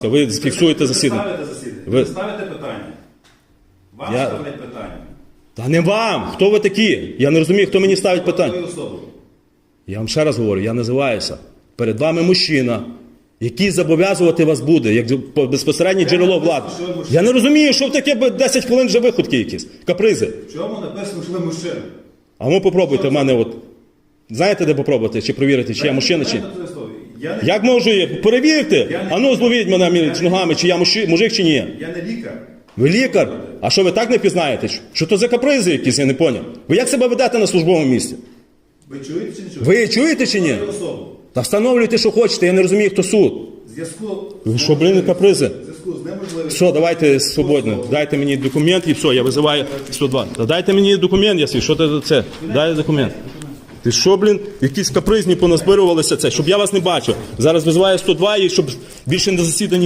Ви фіксуєте засідання. Ставите засідання. Ви- Ви ставите питання. Вам Я- ставлять питання. Та не вам! Хто ви такі? Я не розумію, хто мені ставить питання. Особу. Я вам ще раз говорю, я називаюся. Перед вами мужчина, який зобов'язувати вас буде, як безпосереднє джерело влади. Я не розумію, що в таке би 10 хвилин вже виходки якісь, капризи. В чому написано, що ви мужчина? А ну попробуйте в мене от. Знаєте, де попробувати, чи провірити, чи я мужчина, чи. Я не, Як можу я? Перевірте! Я не- А ну зловіть мене між ногами, чи я мужи- мужик, чи ні. я не лікар. Ви лікар? А що ви так не пізнаєте? Що то за капризи якісь, я не поняв. Ви як себе ведете на службовому місці? Ви чуєте чи не чуєте? Ви чуєте чи ні? Особу. Та встановлюйте, що хочете, я не розумію, хто суд. В Зв'язку Ви що, блін, капризи? В зв'язку з неможливістю. Все, давайте свободно. Дайте мені документ і все, я визиваю 102. Та дайте мені документ, я свій, що це? це? Дай документ. Ти що, блін, якісь капризні поназбирувалися це, щоб я вас не бачив. Зараз визиваю 102 і щоб більше на засіданні